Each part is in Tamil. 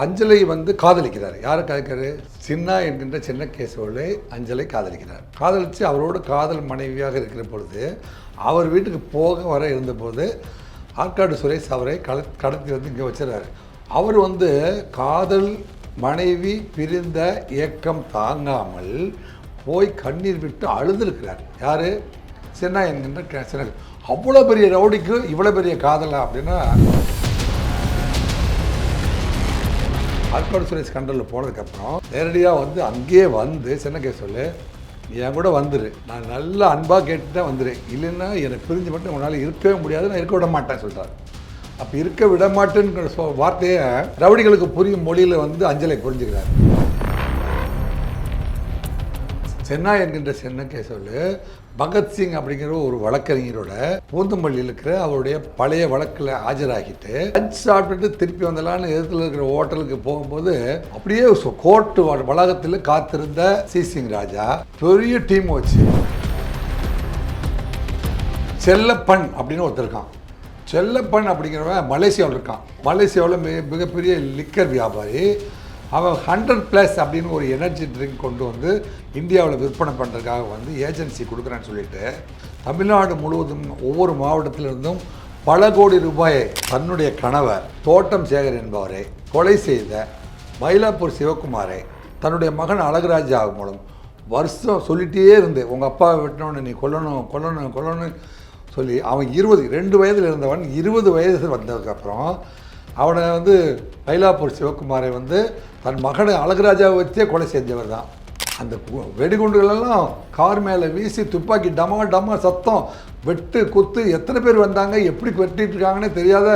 அஞ்சலை வந்து காதலிக்கிறார். யாரை காதலிக்கிறாரு? சின்னா என்கின்ற சின்ன கேசவளை அஞ்சலை காதலிக்கிறார். காதலித்து அவரோடு காதல் மனைவியாக இருக்கிற பொழுது அவர் வீட்டுக்கு போக வர இருந்தபோது ஆற்காடு சுரேஷ் அவரை கல கடத்தி வந்து இங்கே வச்சிடறாரு அவர் வந்து காதல் மனைவி பிரிந்த ஏக்கம் தாங்காமல் போய் கண்ணீர் விட்டு அழுதுருக்கிறார். யார்? சின்னா என்கின்ற சின்ன அவ்வளோ பெரிய ரவுடிக்கு இவ்வளோ பெரிய காதலா அப்படின்னா ஆற்காடு சுரேஷ் கண்டலில் போனதுக்கப்புறம் நேரடியாக வந்து அங்கேயே வந்து சின்ன சொல்லு நீ என் கூட வந்துரு. நான் நல்ல அன்பாக கேட்டு தான் வந்துரு. இல்லைன்னா எனக்கு பிரிஞ்சு மட்டும் உன்னால் இருக்கவே முடியாது நான் இருக்க விட மாட்டேன் சொல்கிறார் அப்போ இருக்க விட மாட்டேன்னு சொ வார்த்தையை ரவுடிகளுக்கு புரியும் மொழியில் வந்து அஞ்சலை புரிஞ்சுக்கிறார். சென்னா என்கின்ற சென்ன சொல்லு பகத்சிங் அப்படிங்கிற ஒரு வழக்கறிஞரோட பூந்தமல்லியில் இருக்கிற அவருடைய பழைய வழக்கில் ஆஜராகிட்டு லஞ்ச் சாப்பிட்டுட்டு திருப்பி வந்தலான்னு எதிர்த்தில் இருக்கிற ஹோட்டலுக்கு போகும்போது அப்படியே கோர்ட்டு வளாகத்தில் காத்திருந்த சி. சிங் ராஜா பெரிய டீம் வச்சு செல்லப்பன் அப்படின்னு ஒருத்தர் இருக்கான். செல்லப்பன் அப்படிங்கிறவன் மலேசியாவில் இருக்கான். மலேசியாவில் மிக மிகப்பெரிய லிக்கர் வியாபாரி. அவன் ஹண்ட்ரட் ப்ளஸ் அப்படின்னு ஒரு எனர்ஜி ட்ரிங்க் கொண்டு வந்து இந்தியாவில் விற்பனை பண்ணுறதுக்காக வந்து ஏஜென்சி கொடுக்குறேன்னு சொல்லிட்டு தமிழ்நாடு முழுவதும் ஒவ்வொரு மாவட்டத்திலிருந்தும் பல கோடி ரூபாயை தன்னுடைய கணவர் தோட்டம் சேகர் என்பவரை கொலை செய்த மயிலாப்பூர் சிவகுமாரை தன்னுடைய மகன் அழகராஜா மூலம் வருஷம் சொல்லிகிட்டே இருந்து உங்கள் அப்பாவை வெட்டினவனை நீ கொல்லணும் கொல்லணும் கொல்லணும் சொல்லி அவன் இருபது ரெண்டு வயதில் இருந்தவன் இருபது வயது வந்ததுக்கப்புறம் அவனை வந்து மயிலாப்பூர் சிவகுமாரை வந்து தன் மகனை அழகுராஜாவை வச்சே கொலை செஞ்சவர் தான். அந்த வெடிகுண்டுகளெல்லாம் கார் மேலே வீசி துப்பாக்கி டமா டமா சத்தம் வெட்டு குத்து எத்தனை பேர் வந்தாங்க எப்படி வெட்டிட்டு இருக்காங்கன்னே தெரியாத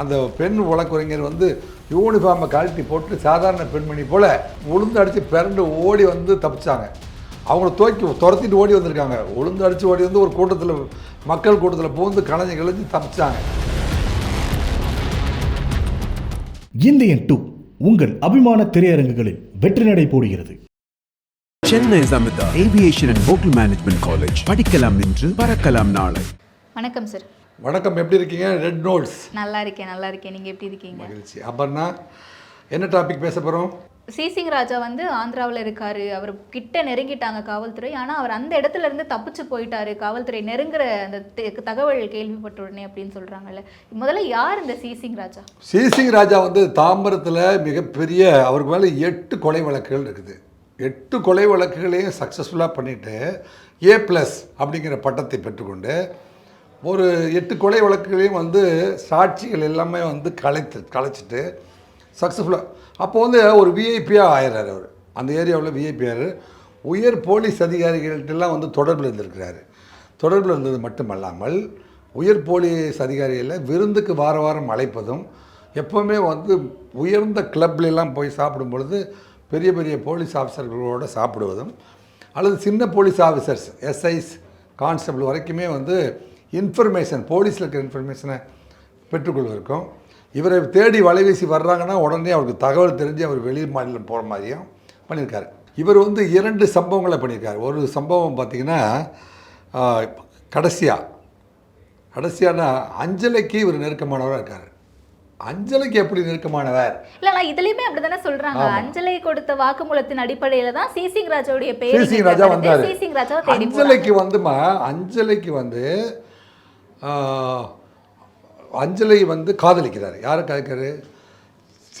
அந்த பெண் வழக்குரைஞர் வந்து யூனிஃபார்மை கழட்டி போட்டு சாதாரண பெண்மணி போல் உளுந்து அடித்து பிறண்டு ஓடி வந்து தப்பிச்சாங்க. அவங்கள தூக்கி துரத்திட்டு ஓடி வந்திருக்காங்க. உளுந்து அடித்து ஓடி வந்து ஒரு கூட்டத்தில் மக்கள் கூட்டத்தில் பூந்து கலைஞ்சு கிளைஞ்சு தப்பிச்சாங்க. இந்தியன் டூ உங்கள் அபிமான திரையரங்குகளில் வெற்றி நடை போடுகிறது. Chennai Amirta aviation and hotel management college படிக்கலாம் இன்று பறக்கலாம் நாளை. வணக்கம் சார் வணக்கம் எப்படி இருக்கீங்க? ரெட் நோட்ஸ் நல்லா இருக்கேன் நல்லா இருக்கேன். நீங்கள் எப்படி இருக்கீங்க? மகிழ்ச்சி. அப்புறம்னா என்ன டாபிக் பேச போகிறோம் சிசிங் ராஜா வந்து ஆந்திராவில் இருக்காரு. அவர் கிட்ட நெருங்கிட்டாங்க காவல்துறை. ஆனால் அவர் அந்த இடத்துல இருந்து தப்பிச்சு போயிட்டாரு. காவல்துறை நெருங்குற அந்த தகவல் கேள்விப்பட்ட உடனே அப்படின்னு சொல்கிறாங்கல்ல முதல்ல யார் இந்த சிசிங் ராஜா சிசிங் ராஜா வந்து தாம்பரத்தில் மிகப்பெரிய அவருக்கு மேலே எட்டு கொலை வழக்குகள் இருக்குது. எட்டு கொலை வழக்குகளையும் சக்ஸஸ்ஃபுல்லாக பண்ணிட்டு ஏ ப்ளஸ் அப்படிங்கிற பட்டத்தை பெற்றுக்கொண்டு ஒரு எட்டு கொலை வழக்குகளையும் வந்து சாட்சிகள் எல்லாமே வந்து கலைத்து கலைச்சிட்டு சக்ஸஸ்ஃபுல்லாக அப்போ வந்து ஒரு விஐபியாக ஆயிடுறாரு அவர். அந்த ஏரியாவில் விஐபி ஆகிறார் உயர் போலீஸ் அதிகாரிகள்ட்டெல்லாம் வந்து தொடர்பில் இருந்திருக்கிறாரு. தொடர்பில் இருந்தது மட்டுமல்லாமல் உயர் போலீஸ் அதிகாரிகளை விருந்துக்கு வார வாரம் அழைப்பதும் எப்போவுமே வந்து உயர்ந்த கிளப்லாம் போய் சாப்பிடும் பொழுது பெரிய பெரிய போலீஸ் ஆஃபீஸர்களோடு சாப்பிடுவதும் அல்லது சின்ன போலீஸ் ஆஃபீஸர்ஸ் எஸ்ஐஸ் கான்ஸ்டபிள் வரைக்குமே வந்து இன்ஃபர்மேஷன் போலீஸில் இருக்கிற இன்ஃபர்மேஷனை பெற்றுக்கொள்வதற்கும் இவரை தேடி வலைவீசி வர்றாங்கன்னா உடனே அவருக்கு தகவல் தெரிஞ்சு அவர் வெளி மாநிலம் போகிற மாதிரியும் பண்ணியிருக்காரு. இவர் வந்து இரண்டு சம்பவங்களை பண்ணியிருக்காரு. ஒரு சம்பவம் பார்த்தீங்கன்னா கடைசியாக கடைசியான அஞ்சலைக்கு இவர் நெருக்கமானவராக இருக்கார். அஞ்சலைக்கு எப்படி நெருக்கமானவர்? இல்ல இதுலயுமே அப்படிதானே சொல்றாங்க. அஞ்சலை கொடுத்த வாக்குமூலத்தின் அடிப்படையில தான் சிசிங் ராஜாவுடைய பேர் சிசிங் ராஜா வந்தார். சிசிங் போறாங்க. அஞ்சலைக்கு வந்துமா? அஞ்சலைக்கு வந்து அஞ்சலை வந்து காதலிக்கிறார். யாரை காதலிக்கிறாரு?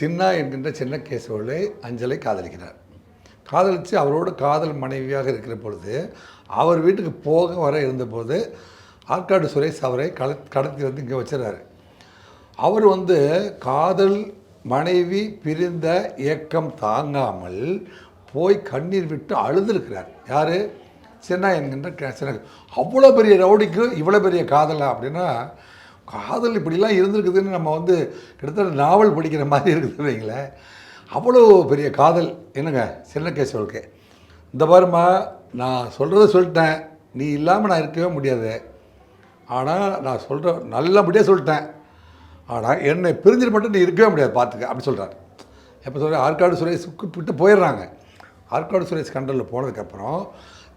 சின்னா என்கின்ற சின்ன கேசவளை அஞ்சலை காதலிக்கிறார். காதலித்து அவரோட காதல் மனைவியாக இருக்கிற பொழுது அவர் வீட்டுக்கு போக வர இருந்தபோது ஆற்காடு சுரேஷ் அவரை கல கடத்தி வந்து இங்கே வச்சிடறாரு அவர் வந்து காதல் மனைவி பிரிந்த ஏக்கம் தாங்காமல் போய் கண்ணீர் விட்டு அழுதுருக்கிறார். யார்? சின்ன என்கின்ற கே- சின்ன அவ்வளோ பெரிய ரவுடிக்கு இவ்வளோ பெரிய காதலா அப்படின்னா காதல் இப்படிலாம் இருந்திருக்குதுன்னு நம்ம வந்து கிட்டத்தட்ட நாவல் படிக்கிற மாதிரி இருக்குது வைங்களேன். அவ்வளோ பெரிய காதல். என்னங்க? சின்ன கேசவலுக்கு இந்த பாருமா நான் சொல்கிறத சொல்லிட்டேன். நீ இல்லாமல் நான் இருக்கவே முடியாது. ஆனால் நான் சொல்கிற நல்லபடியாக சொல்லிட்டேன். ஆனால் என்னை பிரிஞ்சிட்டு மட்டும் நீ இருக்கவே முடியாது பார்த்துக்க அப்படி சொல்கிறார் எப்போ சொல்கிற ஆற்காடு சுரேஷ் விட்டு போயிடுறாங்க. ஆற்காடு சுரேஷ் கண்டலில் போனதுக்கப்புறம்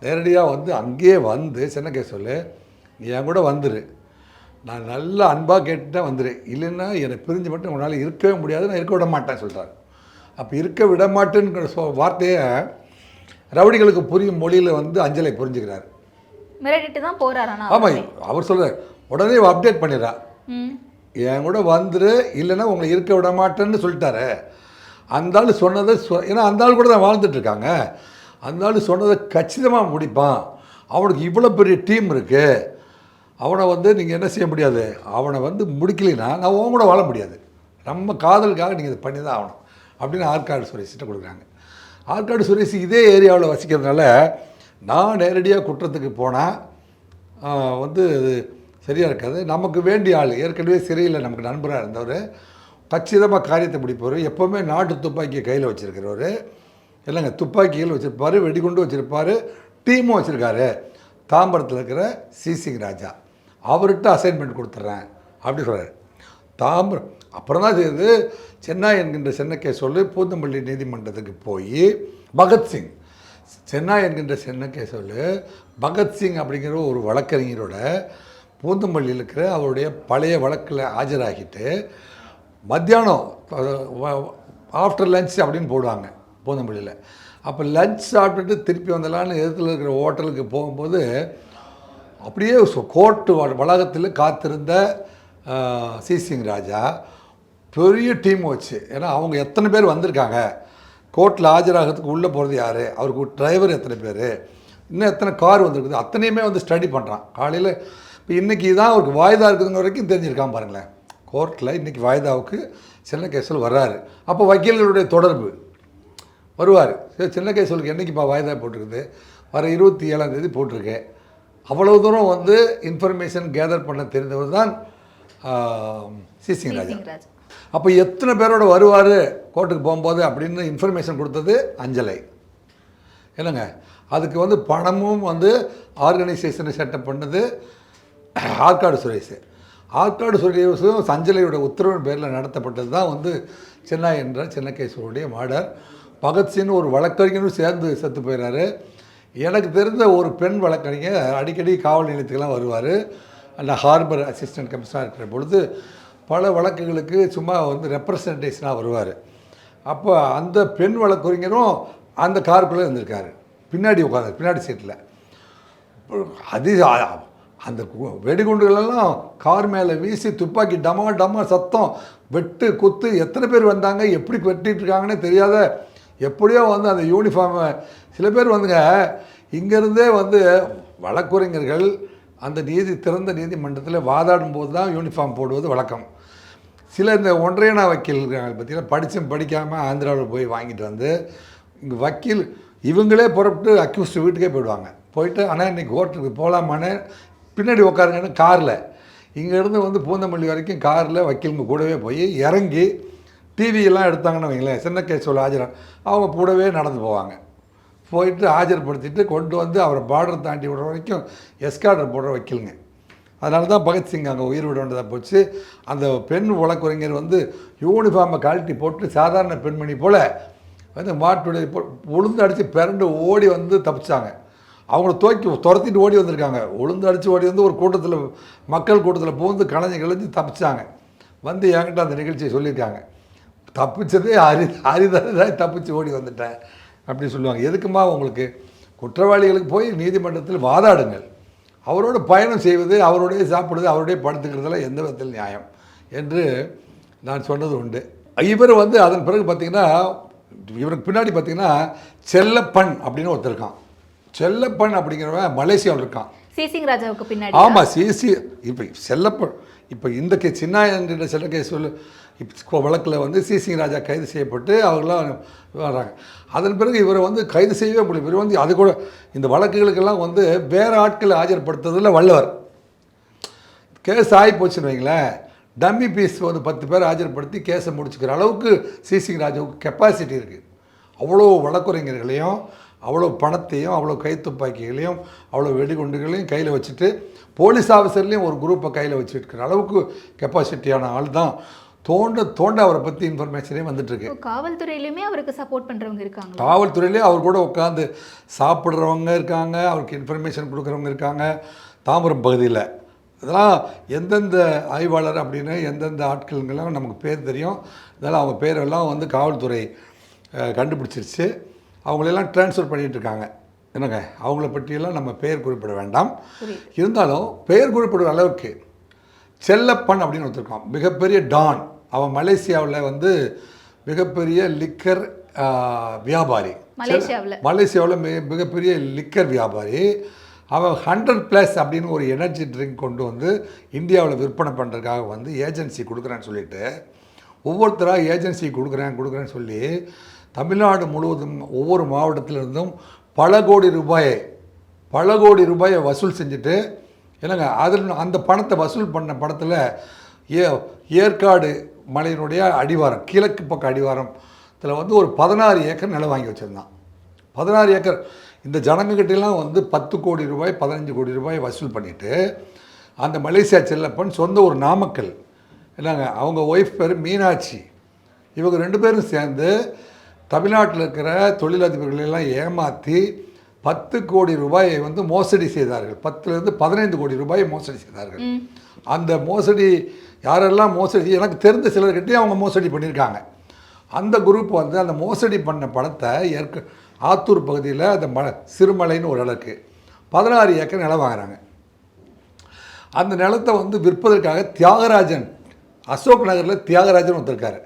நேரடியாக வந்து அங்கேயே வந்து சின்ன கேசவல் நீ என் கூட வந்துரு. நான் நல்ல அன்பாக கேட்டுட்டா வந்துரு. இல்லைன்னா என்னை பிரிஞ்சு மட்டும் உன்னால் இருக்கவே முடியாது நான் இருக்க விட மாட்டேன் சொல்கிறார் அப்போ இருக்க விட மாட்டேங்கிற சொ வார்த்தையை ரவுடிகளுக்கு புரியும் மொழியில் வந்து அஞ்சலை புரிஞ்சுக்கிறார். மிரட்டிட்டு தான் ஆனா ஆமாம். அவர் சொல்கிறார் உடனே அப்டேட் பண்ணிடுறா. என் கூட வந்துரு இல்லைன்னா உங்களை இருக்க விட மாட்டேன்னு சொல்லிட்டாரு. அந்த ஆள் சொன்னதை சொ ஏன்னா அந்த ஆள் கூட தான் வாழ்ந்துட்டு இருக்காங்க. அந்த ஆள் சொன்னதை கச்சிதமாக முடிப்பான். அவனுக்கு இவ்வளோ பெரிய டீம் இருக்குது அவனை வந்து நீங்கள் என்ன செய்ய முடியாது? அவனை வந்து முடிக்கலைன்னா நான் உன் கூட வாழ முடியாது. நம்ம காதலுக்காக நீங்கள் இதை பண்ணி தான் ஆகணும். அப்படின்னு ஆற்காடு சுரேஷிட்ட கொடுக்குறாங்க. ஆற்காடு சுரேஷ் இதே ஏரியாவில் வசிக்கிறதுனால நான் நேரடியாக குற்றத்துக்கு போனால் வந்து அது சரியாக இருக்காது. நமக்கு வேண்டிய ஆள் ஏற்கனவே சிறையில் நமக்கு நண்பராக இருந்தவர் கச்சிதமாக காரியத்தை முடிப்பவர் எப்போவுமே நாட்டு துப்பாக்கியை கையில் வச்சுருக்கிறவர் இல்லைங்க துப்பாக்கிகள் வச்சுருப்பார் வெடிகுண்டு வச்சுருப்பார் டீமும் வச்சுருக்காரு. தாம்பரத்தில் இருக்கிற சிசிங் ராஜா. அவர்கிட்ட அசைன்மெண்ட் கொடுத்துட்றேன் அப்படி சொல்கிறார் தாம்பரம் அப்புறம் தான் இது சென்னாய் என்கின்ற சென்னக்கே சொல்லி பூந்தமல்லி நீதிமன்றத்துக்கு போய் பகத்சிங் சென்னாய் என்கின்ற சென்னக்கே சொல்லு பகத்சிங் அப்படிங்கிற ஒரு வழக்கறிஞரோட பூந்தமல்லியில் இருக்கிற அவருடைய பழைய வழக்கில் ஆஜராகிட்டு மத்தியானம் ஆஃப்டர் லஞ்ச் அப்படின்னு போடுவாங்க பூந்தமல்லியில் அப்போ லஞ்ச் சாப்பிட்டுட்டு திருப்பி வந்தலான்னு எதிர்த்தில் இருக்கிற ஹோட்டலுக்கு போகும்போது அப்படியே கோர்ட்டு வளாகத்தில் காத்திருந்த சிசிங் ராஜா பெரிய டீம் வச்சு ஏன்னா அவங்க எத்தனை பேர் வந்திருக்காங்க கோர்ட்டில் ஆஜராகிறதுக்கு உள்ளே போகிறது யார் அவருக்கு டிரைவர் எத்தனை பேர் இன்னும் எத்தனை கார் வந்திருக்குது அத்தனையுமே வந்து ஸ்டடி பண்ணுறான் காலையில் இப்போ இன்றைக்கி தான் அவருக்கு வாய்தா இருக்குதுங்க வரைக்கும் தெரிஞ்சிருக்கான் பாருங்களேன். கோர்ட்டில் இன்றைக்கி வாய்தாவுக்கு சின்ன கேஸில் வர்றாரு. அப்போ வக்கீல்களுடைய தொடர்பு. வருவார். சரி சின்ன கேஸுக்கு என்றைக்குப்பா வாய்தா போட்டிருக்குது? வர இருபத்தி ஏழாம் தேதி போட்டிருக்கேன். அவ்வளவு தூரம் வந்து இன்ஃபர்மேஷன் கேதர் பண்ண தெரிந்தவர் தான் சிசிங் ராஜா. சிங் ராஜ். அப்போ எத்தனை பேரோட வருவார் கோர்ட்டுக்கு போகும்போது அப்படின்னு இன்ஃபர்மேஷன் கொடுத்தது அஞ்சலை. என்னங்க? அதுக்கு வந்து பணமும் வந்து ஆர்கனைசேஷனை செட்டப் பண்ணது ஆற்காடு சுரேஷ். ஆற்காடு சுரேஷும் சஞ்சலையோட உத்தரவின் பேரில் நடத்தப்பட்டது தான் வந்து சென்னை என்ற சென்னகேஸ்வருடைய மாடர். பகத்சிங் ஒரு வழக்கறிஞரும் சேர்ந்து செத்து போயிடுறாரு எனக்கு தெரிந்த ஒரு பெண் வழக்கறிஞர் அடிக்கடி காவல் நிலையத்துக்கெல்லாம் வருவார். அந்த ஹார்பர் அசிஸ்டன்ட் கமிஷனாக இருக்கிற பொழுது பல வழக்குகளுக்கு சும்மா வந்து ரெப்ரசன்டேஷனாக வருவார். அப்போ அந்த பெண் வழக்கறிஞரும் அந்த காருக்குள்ளே இருந்திருக்காரு. பின்னாடி உட்காந்து பின்னாடி சீட்டில் அது அந்த கு- வெடிகுண்டுகளெல்லாம் கார் மேலே வீசி துப்பாக்கி டமா டமா சத்தம் வெட்டு குத்து எத்தனை பேர் வந்தாங்க எப்படி வெட்டிட்டு இருக்காங்கன்னே தெரியாத எப்படியோ வந்து அந்த யூனிஃபார்மை சில பேர் வந்துங்க இங்கேருந்தே வந்து வழக்குரைஞர்கள் அந்த நீதி திறந்த நீதிமன்றத்தில் வாதாடும் போது தான் யூனிஃபார்ம் போடுவது வழக்கம். சில இந்த ஒன்றையனா வக்கீல் இருக்காங்க பார்த்தீங்கன்னா படித்தும் படிக்காமல் ஆந்திராவில் போய் வாங்கிட்டு வந்து இங்கே வக்கீல் இவங்களே புறப்பட்டு அக்யூஸ்ட் வீட்டுக்கே போயிடுவாங்க. போயிட்டு ஆனால் இன்றைக்கி கோர்ட்டுக்கு போகலாமான்னு பின்னாடி உட்காருங்கன்னு காரில். இங்கேருந்து வந்து பூந்தமல்லி வரைக்கும் காரில் வக்கீலுங்க கூடவே போய் இறங்கி டிவியெல்லாம் எடுத்தாங்கன்னு வைங்களேன் சின்ன கேஸோட ஆஜரா அவங்க கூடவே நடந்து போவாங்க. போயிட்டு ஆஜர்படுத்திட்டு கொண்டு வந்து அவரை பார்டர் தாண்டி விடுற வரைக்கும் எஸ்கார்டர் போடுற வைக்கலுங்க. அதனால தான் பகத்சிங் அங்கே உயிர் விட வேண்டியதாக போச்சு. அந்த பெண் வழக்குரைஞர் வந்து யூனிஃபார்மை கழட்டி போட்டு சாதாரண பெண்மணி போல் வந்து மாட்டுடைய உளுந்து அடித்து பிறண்டு ஓடி வந்து தப்பிச்சாங்க. அவங்கள தூக்கி துரத்திட்டு ஓடி வந்திருக்காங்க. உளுந்து அடித்து ஓடி வந்து ஒரு கூட்டத்தில் மக்கள் கூட்டத்தில் பூந்து களைஞ்சு கிளைஞ்சு தப்பிச்சாங்க. வந்து என்கிட்ட அந்த நிகழ்ச்சியை சொல்லியிருக்காங்க. தப்பிச்சதே அரி அரிதரிதாக தப்பிச்சு ஓடி வந்துட்டேன் அப்படி சொல்லுவாங்க. எதுக்குமா உங்களுக்கு? குற்றவாளிகளுக்கு போய் நீதிமன்றத்தில் வாதாடுங்கள். அவரோட பயணம் செய்வது அவருடைய சாப்பிடுவது அவருடைய படுத்துக்கிறதுல எந்த விதத்தில் நியாயம் என்று நான் சொன்னது உண்டு. இவர் வந்து அதன் பிறகு பார்த்திங்கன்னா இவருக்கு பின்னாடி பார்த்திங்கன்னா செல்லப்பன் அப்படின்னு ஒருத்தர் இருக்கான். செல்லப்பன் அப்படிங்கிறவன் மலேசியாவில் இருக்கான். சிசிங் ராஜாவுக்கு பின்னாடி ஆமாம் சிசி இப்போ செல்லப்ப இப்போ இந்த கே சின்ன என்ற செல்ல கேஸ் சொல்லு இப்போ வழக்கில் வந்து சிசிங் ராஜா கைது செய்யப்பட்டு அவங்களாம் வர்றாங்க. அதன் பிறகு இவரை வந்து கைது செய்யவே முடியும் இவர் வந்து அது கூட இந்த வழக்குகளுக்கெல்லாம் வந்து வேறு ஆட்களை ஆஜர்படுத்துறதில் வல்லவர் கேஸ் ஆகி போச்சுன்னு வைங்களேன். டம்மி பீஸ் வந்து பத்து பேர் ஆஜர்படுத்தி கேஸை முடிச்சுக்கிற அளவுக்கு சிசிங் ராஜாவுக்கு கெப்பாசிட்டி இருக்குது அவ்வளோ வழக்குரைஞர்களையும் அவ்வளோ பணத்தையும் அவ்வளோ கைத்துப்பாக்கிகளையும் அவ்வளோ வெடிகுண்டுகளையும் கையில் வச்சுட்டு போலீஸ் ஆஃபீஸர்லேயும் ஒரு குரூப்பை கையில் வச்சுருக்கிற அளவுக்கு கெப்பாசிட்டியான ஆள் தான் தோண்ட தோண்ட அவரை பற்றி இன்ஃபர்மேஷனே வந்துட்டுருக்கு. காவல்துறையிலுமே அவருக்கு சப்போர்ட் பண்றவங்க இருக்காங்க காவல்துறையிலே அவர் கூட உட்காந்து சாப்பிட்றவங்க இருக்காங்க அவருக்கு இன்ஃபர்மேஷன் கொடுக்குறவங்க இருக்காங்க. தாம்பரம் பகுதியில். இதெல்லாம் எந்தெந்த ஆய்வாளர் அப்படின்னு எந்தெந்த ஆட்களுங்கெல்லாம் நமக்கு பேர் தெரியும். இதெல்லாம் அவங்க பேரெல்லாம் வந்து காவல்துறை கண்டுபிடிச்சிருச்சு. அவங்களெல்லாம் ட்ரான்ஸ்ஃபர் பண்ணிட்டு இருக்காங்க. என்னங்க? அவங்கள பற்றியெல்லாம் நம்ம பெயர் குறிப்பிட வேண்டாம். இருந்தாலும் பெயர் குறிப்பிடுற அளவுக்கு செல்லப்பன் அப்படின்னு ஒருத்தருக்கான். மிகப்பெரிய டான். அவன் மலேசியாவில் வந்து மிகப்பெரிய லிக்கர் வியாபாரி. மலேசியாவுல. மலேசியாவில் மிக மிகப்பெரிய லிக்கர் வியாபாரி. அவன் ஹண்ட்ரட் ப்ளஸ் அப்படின்னு ஒரு எனர்ஜி ட்ரிங்க் கொண்டு வந்து இந்தியாவில் விற்பனை பண்ணுறதுக்காக வந்து ஏஜென்சி கொடுக்குறேன்னு சொல்லிட்டு ஒவ்வொருத்தராக ஏஜென்சி கொடுக்குறேன் கொடுக்குறேன்னு சொல்லி தமிழ்நாடு முழுவதும் ஒவ்வொரு மாவட்டத்திலிருந்தும் பல கோடி ரூபாயை பல கோடி ரூபாயை வசூல் செஞ்சுட்டு என்னங்க அதில் அந்த பணத்தை வசூல் பண்ண பணத்தில் ஏ ஏற்காடு மலையினுடைய அடிவாரம் கிழக்கு பக்க அடிவாரத்தில் வந்து ஒரு பதினாறு ஏக்கர் நிலம் வாங்கி வச்சுருந்தான். பதினாறு ஏக்கர். இந்த ஜனங்ககிட்டலாம் வந்து பத்து கோடி ரூபாய் பதினஞ்சு கோடி ரூபாய் வசூல் பண்ணிவிட்டு அந்த மலேசியா செல்லப்பன் சொந்த ஒரு நாமக்கல். என்னங்க அவங்க ஒய்ஃப் பேர் மீனாட்சி. இவங்க ரெண்டு பேரும் சேர்ந்து தமிழ்நாட்டில் இருக்கிற தொழிலதிபர்களை எல்லாம் ஏமாற்றி பத்து கோடி ரூபாயை வந்து மோசடி செய்தார்கள். பத்துலேருந்து பதினைந்து கோடி ரூபாயை மோசடி செய்தார்கள். அந்த மோசடி யாரெல்லாம் மோசடி எனக்கு தெரிந்த சிலர்கிட்டயும் அவங்க மோசடி பண்ணியிருக்காங்க. அந்த குரூப் வந்து அந்த மோசடி பண்ண பணத்தை ஏற்க ஆத்தூர் பகுதியில் அந்த ம சிறுமலைன்னு ஒரு இருக்குது பதினாறு ஏக்கர் நிலம் வாங்குறாங்க. அந்த நிலத்தை வந்து விற்பதற்காக தியாகராஜன் அசோக் நகரில் தியாகராஜன் ஒருத்தருக்காரு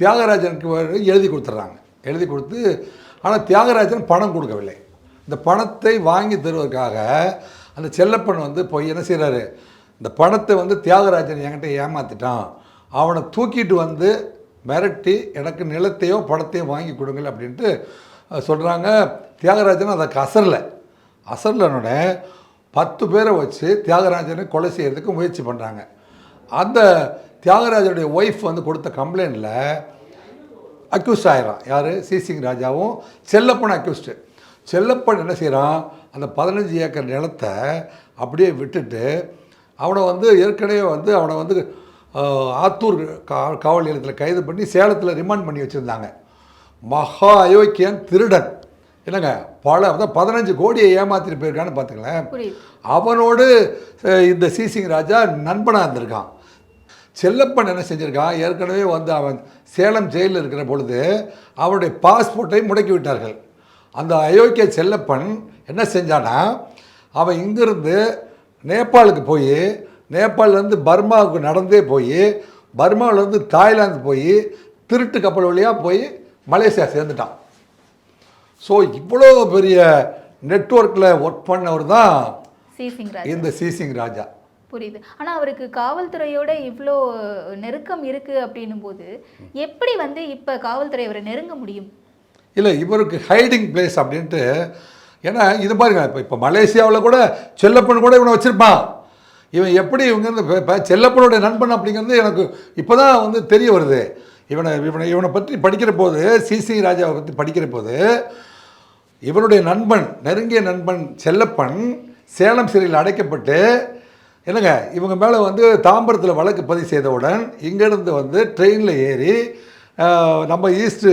தியாகராஜனுக்கு எழுதி கொடுத்துட்றாங்க. எழுதி கொடுத்து ஆனால் தியாகராஜன் பணம் கொடுக்கவில்லை. இந்த பணத்தை வாங்கி தருவதற்காக அந்த செல்லப்பன் வந்து போய் என்ன செய்கிறாரு இந்த பணத்தை வந்து தியாகராஜன் என்கிட்ட ஏமாற்றிட்டான் அவனை தூக்கிட்டு வந்து மிரட்டி எனக்கு நிலத்தையோ பணத்தையோ வாங்கி கொடுங்கள் அப்படின்ட்டு சொல்கிறாங்க தியாகராஜன் அதை அசரில் அசர்லனோட பத்து பேரை வச்சு தியாகராஜனை கொலை செய்கிறதுக்கு முயற்சி பண்ணுறாங்க அந்த தியாகராஜனுடைய ஒய்ஃப் வந்து கொடுத்த கம்ப்ளைண்ட்டில் அக்யூஸ்ட் ஆயிடுறான் யார்? சிசிங் ராஜாவும் செல்லப்பன் அக்யூஸ்டு செல்லப்பன் என்ன செய்கிறான் அந்த பதினஞ்சு ஏக்கர் நிலத்தை அப்படியே விட்டுட்டு அவனை வந்து ஏற்கனவே வந்து அவனை வந்து ஆத்தூர் கா காவல் நிலையத்தில் கைது பண்ணி சேலத்தில் ரிமாண்ட் பண்ணி வச்சுருந்தாங்க. மகா அயோக்கியன் திருடன். என்னங்க? பல அதான் பதினஞ்சு கோடியை ஏமாத்திட்டு போயிருக்கான்னு பார்த்துங்களேன். அவனோடு இந்த சிசிங் ராஜா நண்பனாக இருந்திருக்கான். செல்லப்பன் என்ன செஞ்சிருக்கான்? ஏற்கனவே வந்து அவன் சேலம் ஜெயிலில் இருக்கிற பொழுது அவனுடைய பாஸ்போர்ட்டை முடக்கி விட்டார்கள் அந்த அயோக்கிய செல்லப்பன் என்ன செஞ்சானா அவன் இங்கிருந்து நேபாளுக்கு போய் நேபாளிலேருந்து பர்மாவுக்கு நடந்தே போய் பர்மாவிலேருந்து தாய்லாந்து போய் திருட்டு கப்பல் வழியாக போய் மலேசியா சேர்ந்துட்டான். ஸோ இவ்வளோ பெரிய நெட்வொர்க்கில் ஒர்க் பண்ணவர் தான் இந்த சிசிங் ராஜா. புரியுது. ஆனால் அவருக்கு காவல்துறையோட இவ்வளோ நெருக்கம் இருக்குது அப்படின்னும் போது எப்படி வந்து இப்போ காவல்துறை அவரை நெருங்க முடியும்? இல்லை இவருக்கு ஹைடிங் பிளேஸ் அப்படின்ட்டு ஏன்னா இது பாருங்க இப்போ இப்போ மலேசியாவில் கூட செல்லப்பன் கூட இவனை வச்சுருப்பான். இவன் எப்படி இவங்க இருந்து செல்லப்பனுடைய நண்பன் அப்படிங்கிறது எனக்கு இப்போ தான் வந்து தெரிய வருது. இவனை இவனை இவனை பற்றி படிக்கிற போது சிசி ராஜாவை பற்றி படிக்கிற போது இவனுடைய நண்பன் நெருங்கிய நண்பன் செல்லப்பன் சேலம் சிறையில் அடைக்கப்பட்டு என்னங்க இவங்க மேலே வந்து தாம்பரத்தில் வழக்கு பதிவு செய்தவுடன் இங்கேருந்து வந்து ட்ரெயினில் ஏறி நம்ம ஈஸ்ட்டு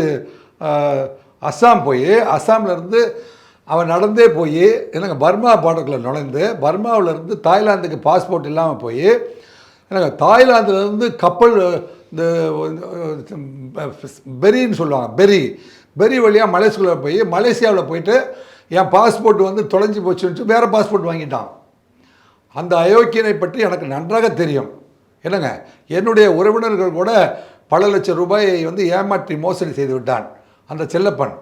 அஸ்ஸாம் போய் அஸ்ஸாம்லேருந்து அவன் நடந்தே போய் என்னங்க பர்மா பார்டருக்குள்ளே நுழைந்து பர்மாவிலேருந்து தாய்லாந்துக்கு பாஸ்போர்ட் இல்லாமல் போய் என்னங்க தாய்லாந்துலேருந்து கப்பல் இந்த பெரின்னு சொல்லுவாங்க பெரி பெரி வழியாக மலேசியாவில் போய் மலேசியாவில் போயிட்டு என் பாஸ்போர்ட் வந்து தொலைஞ்சி போச்சுன்னு வேறு பாஸ்போர்ட் வாங்கிட்டான். அந்த அயோக்கியனை பற்றி எனக்கு நன்றாக தெரியும். என்னங்க? என்னுடைய உறவினர்கள் கூட பல லட்சம் ரூபாயை வந்து ஏமாற்றி மோசடி செய்து விட்டான். அந்த செல்லப்பன்.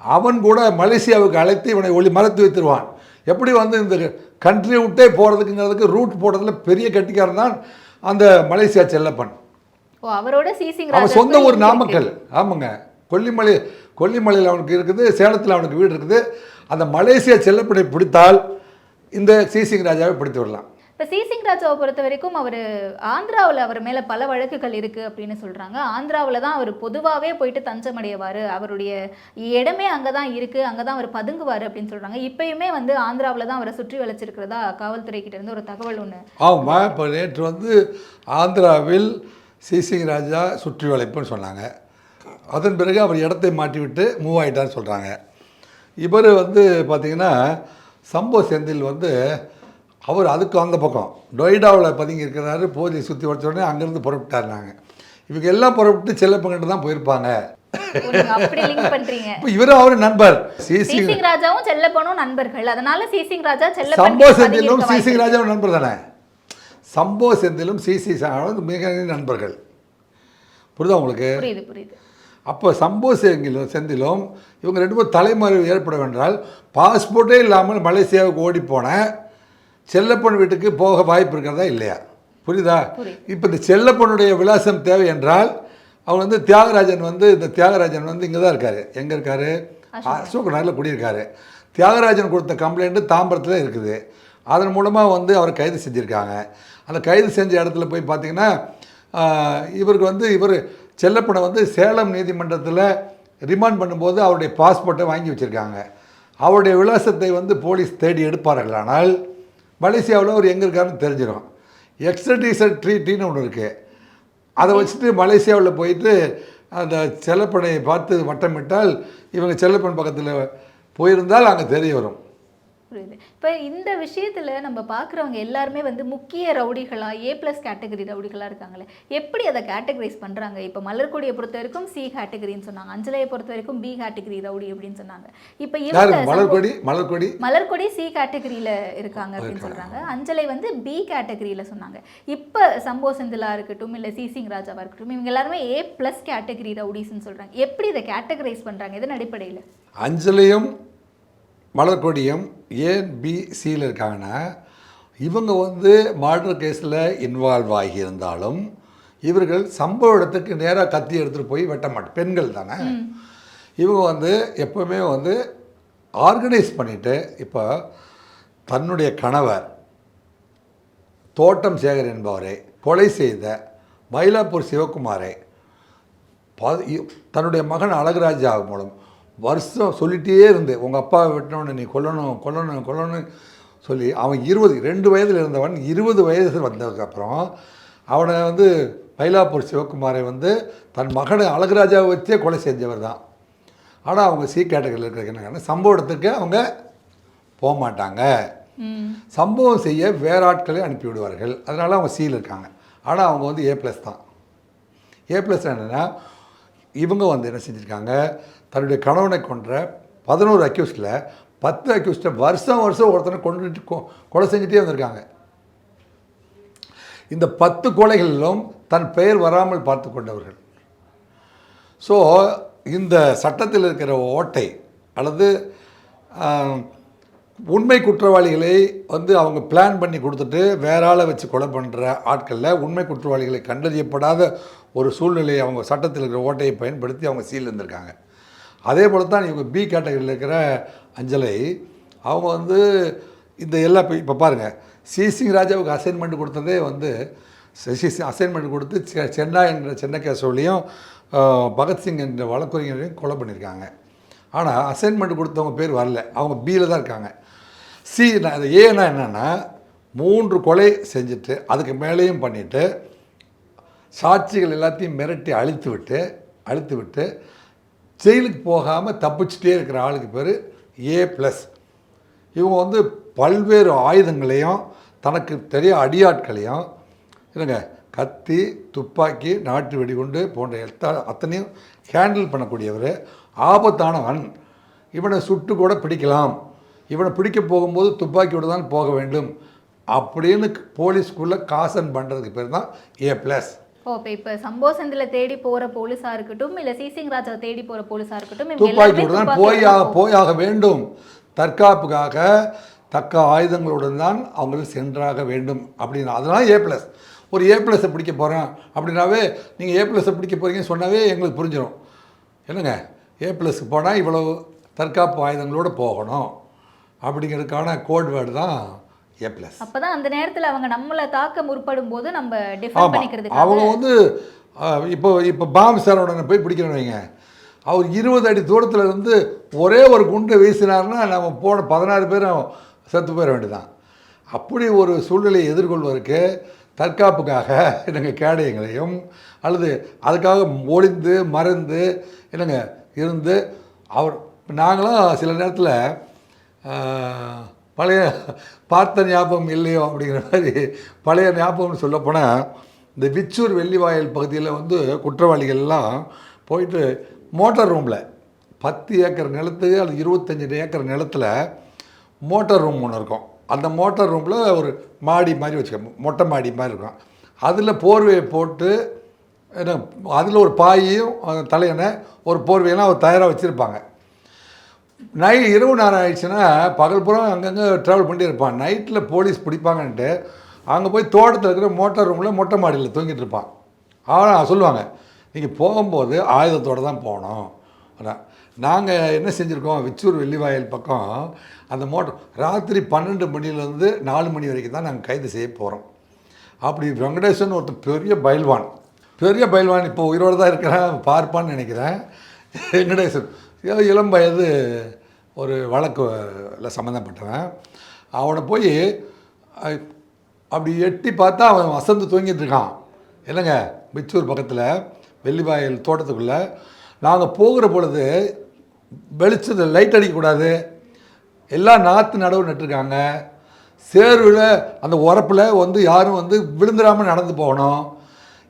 அவன் கூட மலேசியாவுக்கு அழைத்து இவனை ஒளி மறைத்து வைத்திருவான். எப்படி வந்து இந்த கண்ட்ரி விட்டே போகிறதுக்குங்கிறதுக்கு ரூட் போடுறதுல பெரிய கட்டிக்காரன் தான் அந்த மலேசியா செல்லப்பன். அவரோட அவன் சொந்த ஒரு நாமக்கல். ஆமாங்க. கொல்லிமலை கொல்லிமலையில் அவனுக்கு இருக்குது சேலத்தில் அவனுக்கு வீடு இருக்குது. அந்த மலேசியா செல்லப்பனை பிடித்தால் இந்த சிசிங் ராஜாவை பிடித்து விடலாம். இப்போ சி. சிங் ராஜாவை பொறுத்த வரைக்கும் அவர் ஆந்திராவில் அவர் மேலே பல வழக்குகள் இருக்குது அப்படின்னு சொல்கிறாங்க ஆந்திராவில் தான் அவர் பொதுவாகவே போயிட்டு தஞ்சம் அடையவார் அவருடைய இடமே அங்கே தான் இருக்குது அங்கே தான் அவர் பதுங்குவார் அப்படின்னு சொல்கிறாங்க இப்பயுமே வந்து ஆந்திராவில் தான் அவரை சுற்றி வளைச்சிருக்கிறதா காவல்துறை கிட்ட இருந்து ஒரு தகவல் ஒன்று ஆமாம் இப்போ நேற்று வந்து ஆந்திராவில் சிசிங் ராஜா சுற்றி வளைப்புன்னு சொன்னாங்க. அதன் பிறகு அவர் இடத்தை மாட்டிவிட்டு மூவ் ஆயிட்டான்னு சொல்கிறாங்க இவர் வந்து பார்த்திங்கன்னா சம்போ செந்தில் வந்து அவர் அதுக்கு அந்த பக்கம். நொய்டாவில் பதுங்கி இருக்கிறாரு போலீஸ் சுற்றி வச்ச உடனே அங்கேருந்து புறப்பட்டார் நாங்கள் இவங்க எல்லாம் புறப்பட்டு செல்லப்பங்கிட்ட தான் போயிருப்பாங்க. இவரும் அவரு நண்பர். சிசி சீசிங் ராஜாவும் செல்லப்பனும் நண்பர்கள். அதனால சீசிங் ராஜா சம்போ செந்திலும் செல்லப்பன் சிசி ராஜாவும் நண்பர் தானே? சம்போ செந்திலும் சிசி மிக நண்பர்கள். புரியுதா உங்களுக்கு? புரியுது புரியுது. அப்போ சம்போ செங்கிலும் செந்திலும் இவங்க ரெண்டு பேரும் தலைமறைவு ஏற்பட வென்றால் பாஸ்போர்ட்டே இல்லாமல் மலேசியாவுக்கு ஓடி போன செல்லப்பன் வீட்டுக்கு போக வாய்ப்பு இருக்கிறதா இல்லையா? புரியுதா. இப்போ இந்த செல்லப்பனுடைய விலாசம் தேவை என்றால் அவர் வந்து தியாகராஜன் வந்து இந்த தியாகராஜன் வந்து இங்கே தான் இருக்காரு. எங்கே இருக்காரு? அசோக் நகரில் குடியிருக்காரு. தியாகராஜன் கொடுத்த கம்ப்ளைண்ட்டு தாம்பரத்தில் இருக்குது. அதன் மூலமாக வந்து அவரை கைது செஞ்சுருக்காங்க. அந்த கைது செஞ்ச இடத்துல போய் பார்த்தீங்கன்னா இவருக்கு வந்து இவர் செல்லப்பனை வந்து சேலம் நீதிமன்றத்தில் ரிமாண்ட் பண்ணும்போது அவருடைய பாஸ்போர்ட்டை வாங்கி வச்சுருக்காங்க. அவருடைய விலாசத்தை வந்து போலீஸ் தேடி எடுப்பார்கள். ஆனால் மலேசியாவில் அவர் எங்கே இருக்காருன்னு தெரிஞ்சிடும். எக்ஸ்ட்ரடிஷன் ட்ரீட்டின்னு ஒன்று இருக்குது அதை வச்சுட்டு மலேசியாவில் போயிட்டு அந்த செல்லப்பனை பார்த்து வட்டமிட்டால் இவங்க செல்லப்பன் பக்கத்தில் போயிருந்தால் அங்கே தெரிய வரும். புரியுது. இப்போ இந்த விஷயத்துல நம்ம பார்க்குறவங்க எல்லாருமே வந்து முக்கிய ரவுடிகளா ஏ ப்ளஸ் கேட்டகரி ரவுடிகளா இருக்காங்களே எப்படி அதை கேட்டகரைஸ் பண்றாங்க? இப்போ மலர்கொடியை பொறுத்த வரைக்கும் சி கேட்டகரின்னு சொன்னாங்க. அஞ்சலையை பொறுத்த வரைக்கும் பி கேட்டகரி ரவுடி அப்படின்னு சொன்னாங்க. இப்போ இவங்க மலர்கொடி மலர்கொடி? மலர்கொடி சி கேட்டகரியில இருக்காங்க அப்படின்னு சொல்றாங்க. அஞ்சலை வந்து பி கேட்டகரியில சொன்னாங்க. இப்போ சம்போ செந்திலா இருக்கட்டும் இல்ல சி சிங் ராஜாவா இருக்கட்டும் இவங்க எல்லாருமே ஏ ப்ளஸ் கேட்டகரி ரவுடிஸ்ன்னு சொல்றாங்க. எப்படி இதை கேட்டகரைஸ் பண்றாங்க? எதன் அடிப்படையில? அஞ்சலியும் மலர்கொடியும் ஏன் பி சியில் இருக்காங்கன்னா இவங்க வந்து மர்டர் கேஸில் இன்வால்வ் ஆகியிருந்தாலும் இவர்கள் சம்பவ இடத்துக்கு நேராக கத்தி எடுத்துகிட்டு போய் வெட்ட மாட்டேன் பெண்கள் தானே. இவங்க வந்து எப்போவுமே வந்து ஆர்கனைஸ் பண்ணிவிட்டு இப்போ தன்னுடைய கணவர் தோட்டம் சேகர் என்பவரை கொலை செய்த மயிலாப்பூர் சிவகுமாரை தன்னுடைய மகன் அழகுராஜா மூலம் வருஷம் சொல்லிகிட்டே இருந்து உங்கள் அப்பாவை வெட்டணும்னு நீ கொல்லணும் கொல்லணும் கொல்லணும் சொல்லி அவன் இருபது ரெண்டு வயதில் இருந்தவன் இருபது வயது வந்ததுக்கப்புறம் அவனை வந்து மயிலாப்பூர் சிவகுமாரை வந்து தன் மகனை அழகுராஜாவை வச்சே கொலை செஞ்சவர் தான். ஆனால் அவங்க சி கேட்டகரியில் இருக்கிற என்ன சம்பவ இடத்துக்கு அவங்க போக மாட்டாங்க. சம்பவம் செய்ய வேற ஆட்களை அனுப்பி விடுவார்கள். அதனால அவங்க சியில் இருக்காங்க. ஆனால் அவங்க வந்து ஏ ப்ளஸ் தான். ஏ ப்ளஸ் என்னென்னா இவங்க வந்து என்ன செஞ்சுருக்காங்க? தன்னுடைய கணவனை கொன்ற பதினோரு அக்யூஸ்டில் பத்து அக்யூஸ்டை வருஷம் வருஷம் ஒருத்தனை கொண்டுட்டு கொலை செஞ்சுட்டே வந்திருக்காங்க. இந்த பத்து கொலைகளிலும் தன் பெயர் வராமல் பார்த்து கொண்டவர்கள். ஸோ இந்த சட்டத்தில் இருக்கிற ஓட்டை அல்லது உண்மை குற்றவாளிகளை வந்து அவங்க பிளான் பண்ணி கொடுத்துட்டு வேற ஆளை வச்சு கொலை பண்ணுற ஆட்களில் உண்மை குற்றவாளிகளை கண்டறியப்படாத ஒரு சூழ்நிலையை அவங்க சட்டத்தில் இருக்கிற ஓட்டையை பயன்படுத்தி அவங்க சீல் இருந்திருக்காங்க. அதே போல தான் இவங்க பி கேட்டகரியில் இருக்கிற அஞ்சலை அவங்க வந்து இந்த எல்லா இப்போ இப்போ பாருங்கள் சிசிங் ராஜாவுக்கு அசைன்மெண்ட் கொடுத்ததே வந்து அசைன்மெண்ட் கொடுத்து செ- சென்னா என்ற சென்னை கேசவலையும் பகத்சிங் என்ற வழக்கறிஞரையும் கொலை பண்ணியிருக்காங்க ஆனால் அசைன்மெண்ட் கொடுத்தவங்க பேர் வரல. அவங்க பியில் தான் இருக்காங்க. சி அது ஏன்னா என்னென்னா மூன்று கொலை செஞ்சுட்டு அதுக்கு மேலேயும் பண்ணிவிட்டு சாட்சிகள் எல்லாத்தையும் மிரட்டி அழித்து விட்டு அழித்து விட்டு ஜெயிலுக்கு போகாமல் தப்பிச்சுட்டே இருக்கிற ஆளுக்கு பேர் ஏ ப்ளஸ் இவங்க வந்து பல்வேறு ஆயுதங்களையும் தனக்கு தெரிய அடியாட்களையும் இல்லைங்க கத்தி துப்பாக்கி நாட்டு வெடிகுண்டு போன்ற எல்லா அத்தனையும் ஹேண்டில் பண்ணக்கூடியவர் ஆபத்தானவன் இவனை சுட்டு கூட பிடிக்கலாம். இவனை பிடிக்க போகும்போது துப்பாக்கியோடு தான் போக வேண்டும். அப்படின்னு போலீஸ்குள்ளே காசன் பண்ணுறதுக்கு பேர் தான் ஏ ப்ளஸ் ஓ இப்போ இப்போ சம்போ செந்தில தேடி போற போலீஸா இருக்கட்டும் இல்ல சிசிங் ராஜாவை தேடி போற போலீஸா இருக்கட்டும் துப்பாக்கியோடு தான் போயாக போயாக வேண்டும். தற்காப்புக்காக தக்க ஆயுதங்களுடன் தான் அவங்க சென்றாக வேண்டும் அப்படின்னு. அதெல்லாம் ஏ ப்ளஸ் ஒரு ஏ ப்ளஸை பிடிக்க போகிறேன் அப்படின்னாவே நீங்கள் ஏ ப்ளஸை பிடிக்க போகிறீங்கன்னு சொன்னாவே எங்களுக்கு புரிஞ்சிடும் என்னங்க? ஏ ப்ளஸ்க்கு போனால் இவ்வளோ தற்காப்பு ஆயுதங்களோடு போகணும் அப்படிங்கிறதுக்கான கோட் வேர்டு தான் ஏ ப்ளஸ் அப்பதான் அந்த நேரத்துல அவங்க நம்மளை தாக்க முற்படும் போது நம்ம டிஃபெண்ட் ஆமாம் பண்ணிக்கிறதுக்காக. அவங்க வந்து இப்போ இப்போ பாம்பு சரவணனை போய் பிடிக்கிறோன்னு வைங்க. அவர் இருபது அடி தூரத்தில் இருந்து ஒரே ஒரு குண்டை வீசினார்னா நம்ம போன பதினாறு பேரும் செத்து போயிட வேண்டியதான் அப்படி ஒரு சூழ்நிலையை எதிர்கொள்வதற்கு தற்காப்புக்காக என்னங்க கேடயங்களையும் அல்லது அதுக்காக ஒளிந்து மறைந்து என்னங்க இருந்து அவர் நாங்களாம் சில நேரத்தில் பழைய பார்த்த ஞாபகம் இல்லையோ அப்படிங்கிற மாதிரி பழைய ஞாபகம்னு சொல்லப்போனால் இந்த விச்சூர் வெள்ளிவாயல் பகுதியில் வந்து குற்றவாளிகள்லாம் போயிட்டு மோட்டார் ரூமில் பத்து ஏக்கர் நிலத்துக்கு அது இருபத்தஞ்சி ஏக்கர் நிலத்தில் மோட்டார் ரூம் ஒன்று இருக்கும். அந்த மோட்டார் ரூமில் ஒரு மாடி மாதிரி வச்சுக்க மொட்டை மாடி மாதிரி இருக்கும். அதில் போர்வையை போட்டு அதில் ஒரு பாயும் அஹ், தலையணை ஒரு போர்வையெல்லாம் அவர் தயாராக வச்சுருப்பாங்க. நை இரவு நேரம் ஆயிடுச்சுன்னா பகல் புறம் அங்கங்கே ட்ராவல் பண்ணிட்டு இருப்பான். நைட்டில் போலீஸ் பிடிப்பாங்கன்ட்டு அங்கே போய் தோட்டத்தில் இருக்கிற மோட்டார் ரூமில் மொட்டை மாடியில் தூங்கிட்டு இருப்பான். ஆனால் சொல்லுவாங்க நீங்கள் போகும்போது ஆயுதத்தோடு தான் போகணும். நாங்கள் என்ன செஞ்சுருக்கோம் விச்சூர் வெள்ளிவாயல் பக்கம் அந்த மோட்டர் ராத்திரி பன்னெண்டு மணிலேருந்து நாலு மணி வரைக்கும் தான் நாங்கள் கைது செய்ய போகிறோம் அப்படி வெங்கடேசன் ஒருத்தர் பெரிய பயில்வான். பெரிய பயில்வான் இப்போ உயிரோடு தான் இருக்கிறேன் பார்ப்பான்னு நினைக்கிறேன். வெங்கடேசன் இளம் வயது ஒரு வழக்குல சம்மந்தப்பட்டவன் அவனை போய் அப்படி எட்டி பார்த்தா அவன் வசந்து தூங்கிட்டு இருக்கான். என்னங்க? மிச்சூர் பக்கத்தில் வெள்ளிவாயல் தோட்டத்துக்குள்ளே. நாங்கள் போகிற பொழுது வெளிச்சத்தில் லைட் அடிக்கக்கூடாது. எல்லாம் நாற்று நடவு நட்டுருக்காங்க. சேர்வில் அந்த உரப்பில் வந்து யாரும் வந்து விழுந்துடாமல் நடந்து போகணும்.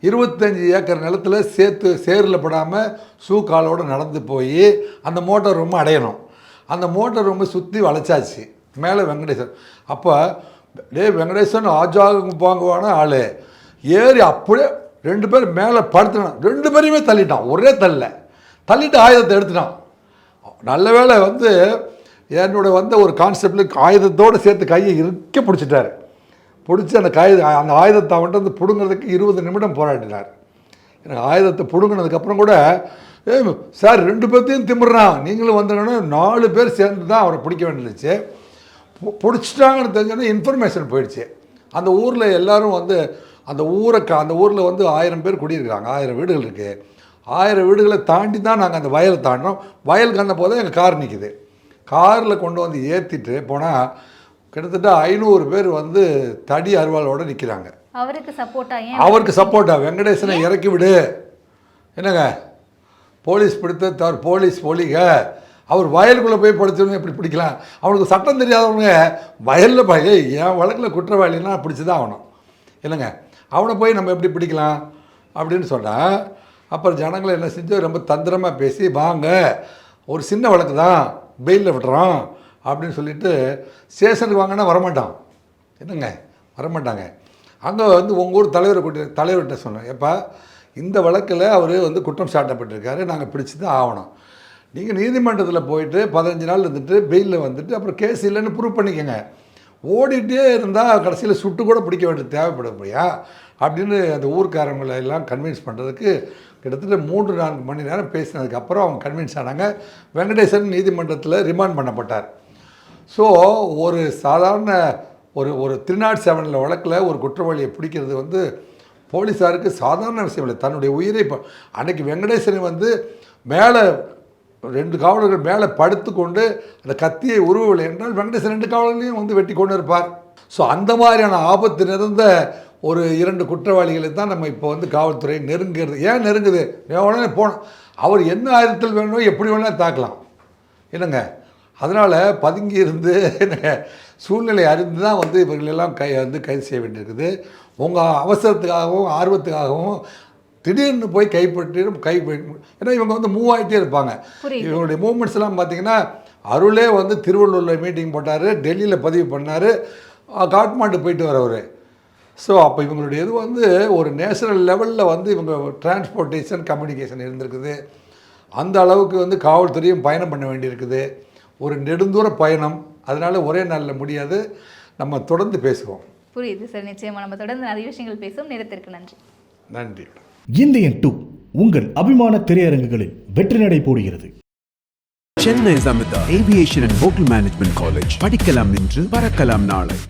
இருபத்தஞ்சி ஏக்கர் நிலத்துல சேர்த்து சேரில் படாமல் ஷூ காலோடு நடந்து போய் அந்த மோட்டார் ரூம் அடையணும். அந்த மோட்டார் ரூமை சுற்றி வளைச்சாச்சு. மேலே வெங்கடேசன். அப்போ டே வெங்கடேசன் ஆஜாக பாங்குவான ஆள். ஏறி அப்படியே ரெண்டு பேர் மேலே படுத்துனான் ரெண்டு பேரையுமே தள்ளிட்டான். ஒரே தள்ள. தள்ளிட்டு ஆயுதத்தை எடுத்துட்டான். நல்ல வேளை வந்து என்னோட வந்த ஒரு கான்செப்டில் ஆயுதத்தோடு சேர்த்து கையை இறுக்க பிடிச்சிட்டாரு. பிடிச்சி அந்த காய அந்த ஆயுதத்தை அவன்கிட்ட வந்து பிடுங்கிறதுக்கு இருபது நிமிடம் போராடினார். எனக்கு ஆயுதத்தை பிடுங்கினதுக்கப்புறம் கூட ஏ சார் ரெண்டு பேர்த்தையும் திமிடுறான் நீங்களும் வந்துங்கன்னா நாலு பேர் சேர்ந்து தான் அவரை பிடிக்க வேண்டியிருந்துச்சு. பிடிச்சிட்டாங்கன்னு தெரிஞ்சோன்னா இன்ஃபர்மேஷன் போயிடுச்சு. அந்த ஊரில் எல்லாரும் வந்து அந்த ஊரை க- அந்த ஊரில் வந்து ஆயிரம் பேர் குடியிருக்கிறாங்க. ஆயிரம் வீடுகள் இருக்குது ஆயிரம் வீடுகளை தாண்டி தான் நாங்கள் அந்த வயலை தாண்டினோம் வயலுக்கு அந்த போதே எங்கள் கார் நிற்கிது காரில் கொண்டு வந்து ஏற்றிட்டு போனால் கிட்டத்தட்ட ஐநூறு பேர் வந்து தடி அருவாளோடு நிற்கிறாங்க அவருக்கு சப்போர்ட்டா அவருக்கு சப்போர்ட்டா வெங்கடேசனை இறக்கி விடு. என்னங்க? போலீஸ் பிடித்த தர் போலீஸ் போலிக. அவர் வயலுக்குள்ளே போய் படித்தவங்க எப்படி பிடிக்கலாம்? அவனுக்கு சட்டம் தெரியாதவங்க வயலில் போய் "ஏய், என் வழக்கில் குற்றவாளின்னா பிடிச்சி தான் ஆகணும். இல்லைங்க அவனை போய் நம்ம எப்படி பிடிக்கலாம்? அப்படின்னு சொன்னால் அப்புறம் ஜனங்களை என்ன செஞ்சு ரொம்ப தந்திரமாக பேசி வாங்க ஒரு சின்ன வழக்கு தான் பெயிலில் விடுறோம் அப்படின்னு சொல்லிட்டு ஸ்டேஷனுக்கு வாங்கன்னா வரமாட்டான். என்னங்க? வரமாட்டாங்க. அங்கே வந்து உங்கள் ஊர் தலைவரை கூட்டி தலைவர்கிட்ட சொன்னேன். எப்போ இந்த வழக்கில் அவர் வந்து குற்றம் சாட்டப்பட்டிருக்காரு நாங்கள் பிடிச்சி தான் ஆகணும். நீங்கள் நீதிமன்றத்தில் போயிட்டு பதினஞ்சு நாள் இருந்துட்டு பெயிலில் வந்துட்டு அப்புறம் கேஸ் இல்லைன்னு ப்ரூவ் பண்ணிக்கோங்க. ஓடிட்டே இருந்தால் கடைசியில் சுட்டு கூட பிடிக்க வேண்டியது தேவைப்படும் இல்லையா அப்படின்னு அந்த ஊர்க்காரங்களை எல்லாம் கன்வின்ஸ் பண்ணுறதுக்கு கிட்டத்தட்ட மூன்று நான்கு மணி நேரம் பேசினதுக்கப்புறம் அவங்க கன்வின்ஸ் ஆனாங்க. வெங்கடேசன் நீதிமன்றத்தில் ரிமாண்ட் பண்ணப்பட்டார். ஸோ ஒரு சாதாரண ஒரு ஒரு த்ரீ நாட் செவனில் வழக்கில் ஒரு குற்றவாளியை பிடிக்கிறது வந்து போலீஸாருக்கு சாதாரண விஷயம் இல்லை. தன்னுடைய உயிரை இப்போ அன்னைக்கு வெங்கடேசனை வந்து மேலே ரெண்டு காவலர்கள் மேலே படுத்துக்கொண்டு அந்த கத்தியை உருவவில்லை என்றால் வெங்கடேசன் ரெண்டு காவலர்களையும் வந்து வெட்டி கொண்டு இருப்பார். ஸோ அந்த மாதிரியான ஆபத்து நிறைந்த ஒரு இரண்டு குற்றவாளிகளை தான் நம்ம இப்போ வந்து காவல்துறை நெருங்குறது ஏன் நெருங்குது? உடனே போனோம் அவர் என்ன ஆயுதத்தில் வேணுமோ எப்படி வேணாலும் தாக்கலாம். என்னங்க? அதனால் பதுங்கி இருந்து சூழ்நிலை அறிந்து தான் வந்து இவர்களெல்லாம் கை வந்து கைது செய்ய வேண்டியிருக்குது. உங்கள் அவசரத்துக்காகவும் ஆர்வத்துக்காகவும் திடீர்னு போய் கைப்பற்றி கை ஏன்னா இவங்க வந்து மூவ் ஆகிட்டே இருப்பாங்க. இவங்களுடைய மூமெண்ட்ஸ் எல்லாம் பார்த்தீங்கன்னா அருளே வந்து திருவள்ளூரில் மீட்டிங் போட்டார் டெல்லியில் பதிவு பண்ணார் காட்மாண்டு போயிட்டு வரவர். ஸோ அப்போ இவங்களுடைய இது வந்து ஒரு நேஷனல் லெவலில் வந்து இவங்க டிரான்ஸ்போர்ட்டேஷன் கம்யூனிகேஷன் இருந்திருக்குது. அந்த அளவுக்கு வந்து காவல்துறையும் பயணம் பண்ண வேண்டியிருக்குது. ஒரு நெடுந்தூர பயணம் அதனால ஒரே நாளில் முடியாது. நம்ம தொடர்ந்து பேசுவோம். புரியுது சார். நிச்சயமா நம்ம தொடர்ந்து நிறைய விஷயங்கள் பேசும் நேரத்திற்கு நன்றி. நன்றி. இந்தியன் டூ உங்கள் அபிமான திரையரங்குகளில் வெற்றி நடை போடுகிறது. Chennai Samitha aviation and hotel management college படிக்கலாம் இன்று பறக்கலாம் நாளை.